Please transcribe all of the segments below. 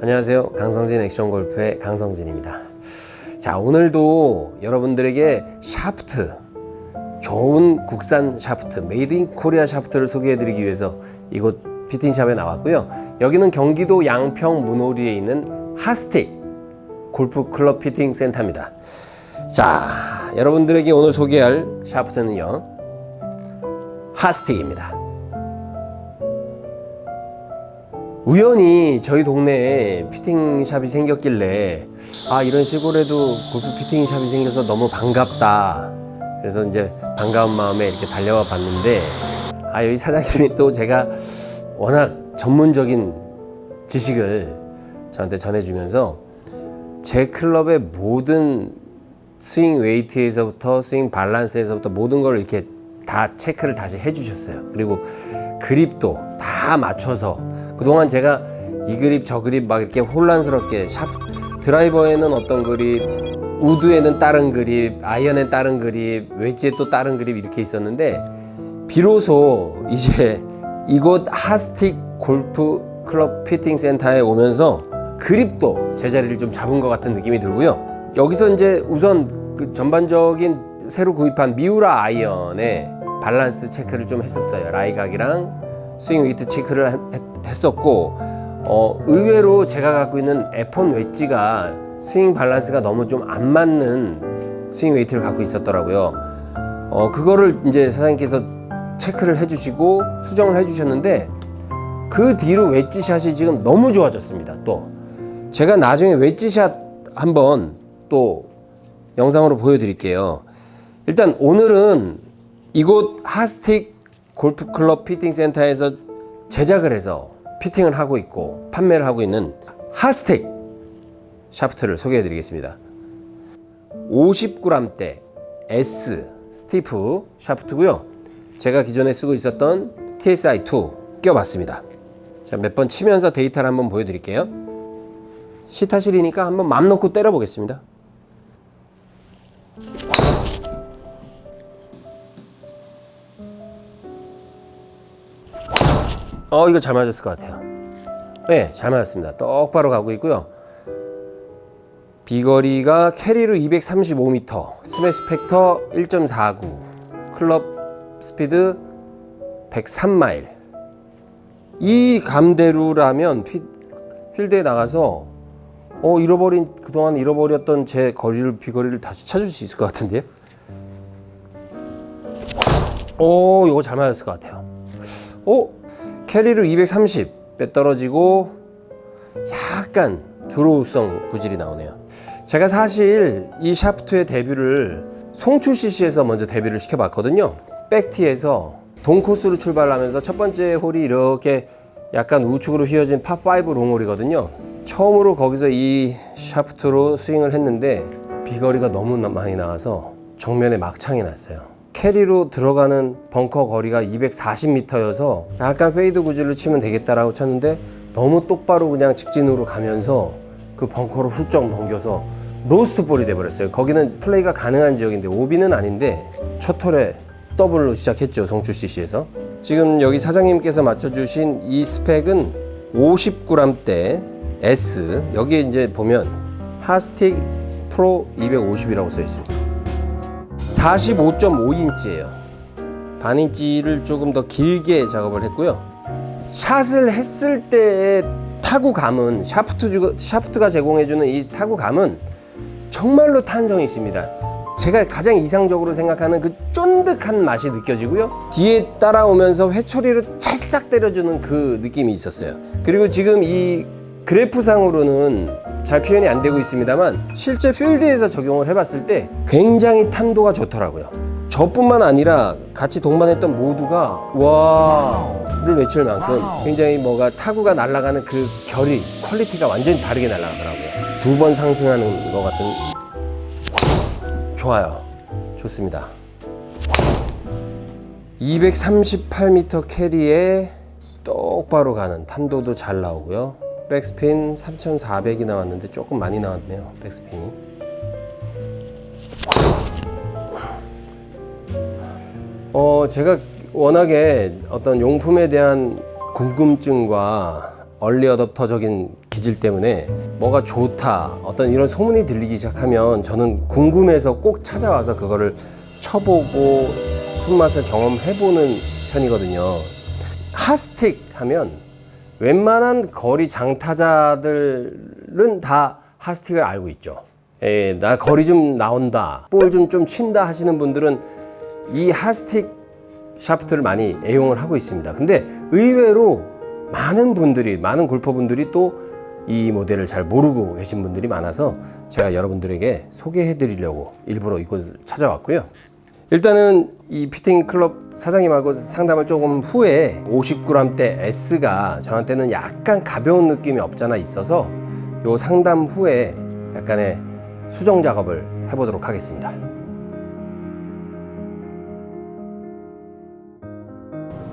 안녕하세요. 강성진 액션 골프의 강성진입니다. 자, 오늘도 여러분들에게 샤프트, 좋은 국산 샤프트, 메이드 인 코리아 샤프트를 소개해 드리기 위해서 이곳 피팅샵에 나왔고요. 여기는 경기도 양평 문호리에 있는 하스틱 골프 클럽 피팅 센터입니다. 자, 여러분들에게 오늘 소개할 샤프트는요. 하스틱입니다. 우연히 저희 동네에 피팅샵이 생겼길래 아 이런 시골에도 골프 피팅샵이 생겨서 너무 반갑다 그래서 이제 반가운 마음에 이렇게 달려와 봤는데 아 여기 사장님이 또 제가 워낙 전문적인 지식을 저한테 전해주면서 제 클럽의 모든 스윙 웨이트에서부터 스윙 밸런스에서부터 모든 걸 이렇게 다 체크를 다시 해주셨어요. 그리고 그립도 다 맞춰서 그동안 제가 이 그립 저 그립 막 이렇게 혼란스럽게 샵 드라이버에는 어떤 그립 우드에는 다른 그립 아이언엔 다른 그립 웨지에 또 다른 그립 이렇게 있었는데 비로소 이제 이곳 하스틱 골프 클럽 피팅 센터에 오면서 그립도 제자리를 좀 잡은 것 같은 느낌이 들고요. 여기서 이제 우선 그 전반적인 새로 구입한 미우라 아이언의 밸런스 체크를 좀 했었어요. 라이각이랑 스윙 위트 체크를 했- 했었고 어, 의외로 제가 갖고 있는 F1 웨지가 스윙 밸런스가 너무 좀 안 맞는 스윙 웨이트를 갖고 있었더라고요. 어, 그거를 이제 사장님께서 체크를 해주시고 수정을 해주셨는데 그 뒤로 웨지샷이 지금 너무 좋아졌습니다. 또 제가 나중에 웨지샷 한번 또 영상으로 보여드릴게요. 일단 오늘은 이곳 하스틱 골프 클럽 피팅 센터에서 제작을 해서 피팅을 하고 있고 판매를 하고 있는 하스틱 샤프트를 소개해 드리겠습니다. 50g대 S 스티프 샤프트고요. 제가 기존에 쓰고 있었던 TSI2 껴봤습니다. 자, 몇 번 치면서 데이터를 한번 보여드릴게요. 시타실이니까 한번 맘 놓고 때려보겠습니다. 어, 이거 잘 맞았을 것 같아요. 네, 잘 맞았습니다. 똑바로 가고 있고요. 비거리가 캐리로 235m, 스매시 팩터 1.49, 클럽 스피드 103마일. 이 감대로라면 피, 필드에 나가서 어 잃어버린 그동안 잃어버렸던 제 거리를 비거리를 다시 찾을 수 있을 것 같은데요. 오, 이거 잘 맞았을 것 같아요. 오, 캐리로 230 빼떨어지고 약간 드로우성 구질이 나오네요. 제가 사실 이 샤프트의 데뷔를 송출 CC에서 먼저 데뷔를 시켜봤거든요. 백티에서 동코스로 출발하면서 첫 번째 홀이 이렇게 약간 우측으로 휘어진 파5 롱홀이거든요. 처음으로 거기서 이 샤프트로 스윙을 했는데 비거리가 너무 나- 많이 나와서 정면에 막창이 났어요. 캐리로 들어가는 벙커 거리가 240m여서 약간 페이드 구질로 치면 되겠다라고 쳤는데 너무 똑바로 그냥 직진으로 가면서 그 벙커를 훌쩍 넘겨서 로스트 볼이 돼버렸어요. 거기는 플레이가 가능한 지역인데 오비는 아닌데 첫 홀에 더블로 시작했죠 성출 CC에서. 지금 여기 사장님께서 맞춰주신 이 스펙은 50g대 S 여기에 이제 보면 하스틱 프로 250이라고 써 있습니다. 45.5인치예요. 반 인치를 조금 더 길게 작업을 했고요. 샷을 했을 때의 타구감은 샤프트 주, 샤프트가 제공해주는 이 타구감은 정말로 탄성이 있습니다. 제가 가장 이상적으로 생각하는 그 쫀득한 맛이 느껴지고요. 뒤에 따라오면서 회초리로 찰싹 때려주는 그 느낌이 있었어요. 그리고 지금 이 그래프상으로는 잘 표현이 안 되고 있습니다만 실제 필드에서 적용을 해봤을 때 굉장히 탄도가 좋더라고요. 저뿐만 아니라 같이 동반했던 모두가 와를 외칠 만큼 굉장히 뭐가 타구가 날아가는 그 결이 퀄리티가 완전히 다르게 날아가더라고요. 두 번 상승하는 것 같은 좋아요. 좋습니다. 238m 캐리에 똑바로 가는 탄도도 잘 나오고요. 백스핀 3,400이 나왔는데 조금 많이 나왔네요. 백스핀이. 어, 제가 워낙에 어떤 용품에 대한 궁금증과 얼리 어답터적인 기질 때문에 뭐가 좋다, 어떤 이런 소문이 들리기 시작하면 저는 궁금해서 꼭 찾아와서 그거를 쳐보고 손맛을 경험해보는 편이거든요. 핫스틱 하면 웬만한 거리 장타자들은 다 핫스틱을 알고 있죠. 예, 나 거리 좀 나온다, 볼 좀 좀 친다 하시는 분들은 이 핫스틱 샤프트를 많이 애용을 하고 있습니다. 근데 의외로 많은 분들이, 많은 골퍼분들이 또 이 모델을 잘 모르고 계신 분들이 많아서 제가 여러분들에게 소개해 드리려고 일부러 이곳을 찾아왔고요. 일단은 이 피팅 클럽 사장님하고 상담을 조금 후에 50g대 S가 저한테는 약간 가벼운 느낌이 없잖아 있어서 요 상담 후에 약간의 수정 작업을 해보도록 하겠습니다.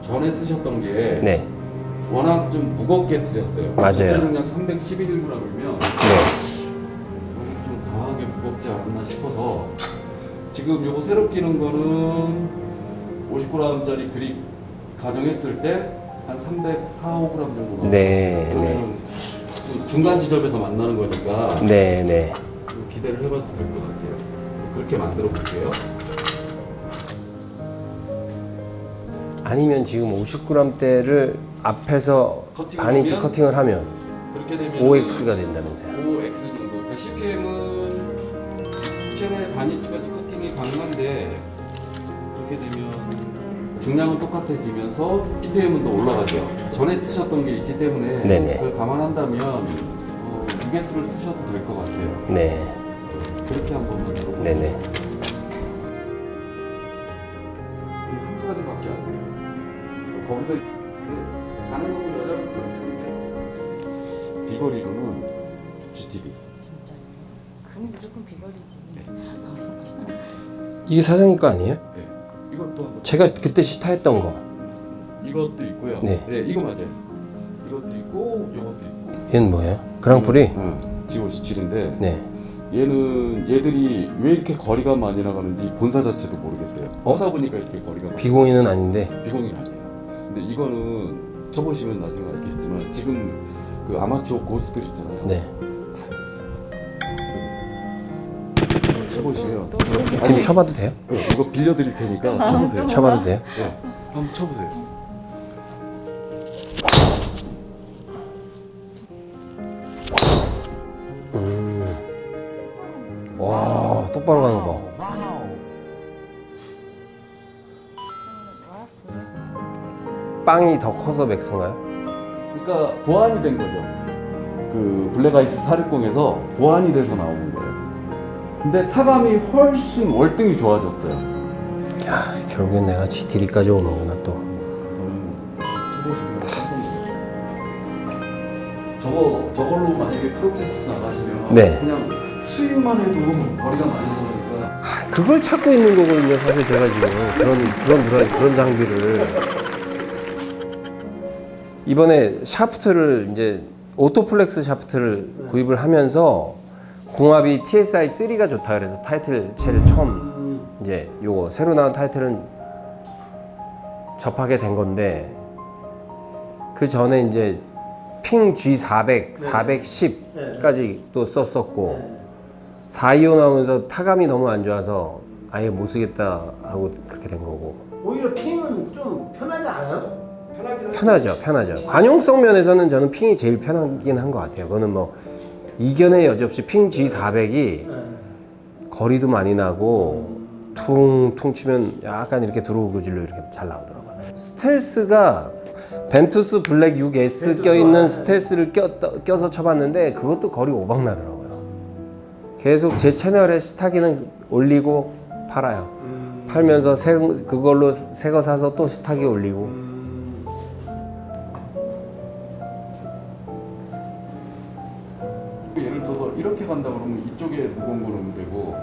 전에 쓰셨던 게 네, 워낙 좀 무겁게 쓰셨어요. 맞아요. 전체 중량 311g이면 네, 지금 요거 새로 끼는 거는 50g짜리 그립 가정했을 때 한 304, 5g 정도. 네, 좀 중간 지점에서 만나는 거니까 네, 네. 좀 기대를 해봐도 될 것 같아요. 그렇게 만들어 볼게요. 아니면 지금 50g대를 앞에서 커팅을 반 인치 하면? 커팅을 하면 그렇게 되면 5x가 된다면서요. 5x 정도. 그러니까 CPM은 반인치까지 커팅이 가능한데 그렇게 되면 중량은 똑같아지면서 CPM은 더 올라가죠. 전에 쓰셨던 게 있기 때문에 네네. 그걸 감안한다면 어, 6S를 쓰셔도 될 것 같아요. 네, 그렇게 한 번 만 들어 네, 네. 한두 가지밖에 안 돼요. 거기서 이제 가능한 여자분들 중에 비거리로는 GTB. 진짜요? 그럼 무조건 비거리지. 이게 사장님 거 아니에요? 네. 이것도 한번 제가 그때 시타했던 거. 이것도 있고요. 네. 이거 맞아요. 이것도 있고 이것도 있고. 얘는 뭐예요? 그랑프리? 응. G57인데 네. 얘는 얘들이 왜 이렇게 거리가 많이 나가는지 본사 자체도 모르겠대요. 어? 하다 보니까 이렇게 거리가 많이 비공인은 아닌데. 비공이 아니에요. 근데 이거는 쳐보시면 나중에 알겠지만 지금 그 아마추어 고수들 있잖아요. 네. 쳐보시면 지금 쳐봐도 돼요? 네, 이거 빌려드릴 테니까 쳐보세요. 쳐봐도 돼요? 네, 한번 쳐보세요. 와, 똑바로 가는 거. 빵이 더 커서 맥스인가요? 그러니까 보완이 된 거죠. 그 블랙아이스 460에서 보완이 돼서 나오는 거예요. 근데 타감이 훨씬 월등히 좋아졌어요. 야, 결국엔 내가 GT3까지 오는구나 또. 저거 저걸로 만약에 프로테스트 나가시면 네. 그냥 스윙만 해도 거리가 많이 나니까 그걸 찾고 있는 거거든요, 사실 제가 지금 그런 그런 그런, 그런 장비를 이번에 샤프트를 이제 오토플렉스 샤프트를 구입을 하면서 궁합이 TSI 3가 좋다 그래서 타이틀 채를 처음 이제 요거 새로 나온 타이틀은 접하게 된 건데 그 전에 이제 핑 G400, 410까지 또 썼었고 425 나오면서 타감이 너무 안 좋아서 아예 못 쓰겠다 하고 그렇게 된 거고. 오히려 핑은 좀 편하지 않아요? 편하죠 편하죠. 관용성 면에서는 저는 핑이 제일 편하긴 한 것 같아요. 그거는 뭐 이견의 여지 없이 핑 G400이 거리도 많이 나고 퉁퉁 치면 약간 이렇게 드로우 그질로 이렇게 잘 나오더라고요 스텔스가 벤투스 블랙 6S 껴있는 스텔스를 껴, 껴서 쳐봤는데 그것도 거리 오박 나더라고요 계속 제 채널에 스타기는 올리고 팔아요. 팔면서 새, 그걸로 새 거 사서 또 스타기 올리고.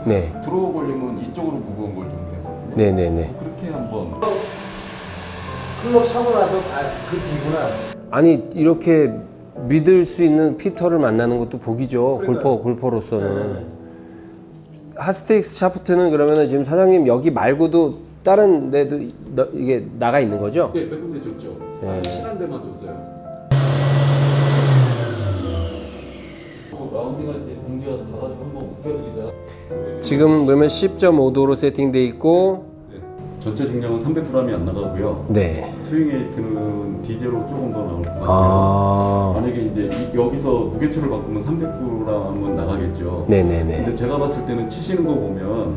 네, 들어오 걸리면 이쪽으로 무거운 걸 좀 되거든요. 네, 네, 네. 그렇게 한번 클럽 사고 나서 아그 뒤구나. 아니 이렇게 믿을 수 있는 피터를 만나는 것도 복이죠. 골퍼 골퍼로서는. 핫스틱스 샤프트는 그러면은 지금 사장님 여기 말고도 다른 데도 이- 너- 이게 나가 있는 거죠? 네, 몇 군데 줬죠. 네. 친한 데만 줬어요. 라운딩 할때 공지가 가가지고 한번 웃겨드리자. 지금 보면 10.5도로 세팅돼 있고 네. 전체 중량은 300g이 안 나가고요. 네. 스윙 에이트는 디제로 조금 더 나올 것 같아요. 아. 만약에 이제 이- 여기서 무게초를 바꾸면 300g은 나가겠죠. 네네네. 근데 제가 봤을 때는 치시는 거 보면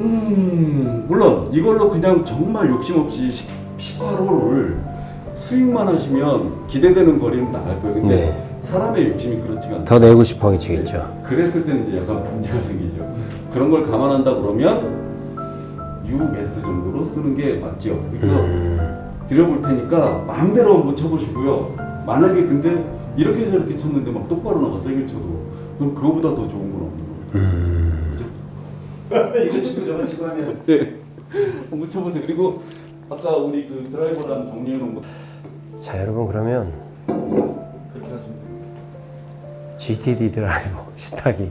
음 물론 이걸로 그냥 정말 욕심 없이 18호를 스윙만 하시면 기대되는 거리는 나갈 거예요. 근데 네. 사람의 욕심이 그렇지가 않아요. 더 내고 싶어지겠죠. 그랬을 때는 이제 약간 문제가 생기죠. 그런 걸 감안한다 그러면 US 정도로 쓰는 게 맞죠. 그래서 드려볼 테니까 마음대로 한번 쳐보시고요. 만약에 근데 이렇게 저렇게 쳤는데 막 똑바로 나가 세게 쳐도 그럼 그거보다 더 좋은 건 없는 거예요. 이거 치고 저거 치고 하면 네. 한번 쳐보세요. 그리고 아까 우리 그 드라이버랑 정리해 놓은 거 자 여러분 그러면 그렇게 하시면 돼요. GTD 드라이버 시타기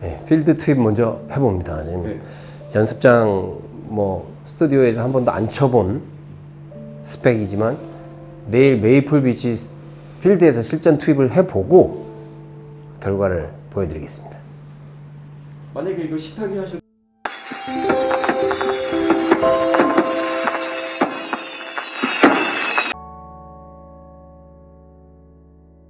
네, 필드 투입 먼저 해봅니다. 네. 연습장 뭐 스튜디오에서 한 번도 안 쳐본 스펙이지만 내일 메이플 비치 필드에서 실전 투입을 해보고 결과를 보여드리겠습니다. 만약에 이거 시타기 하실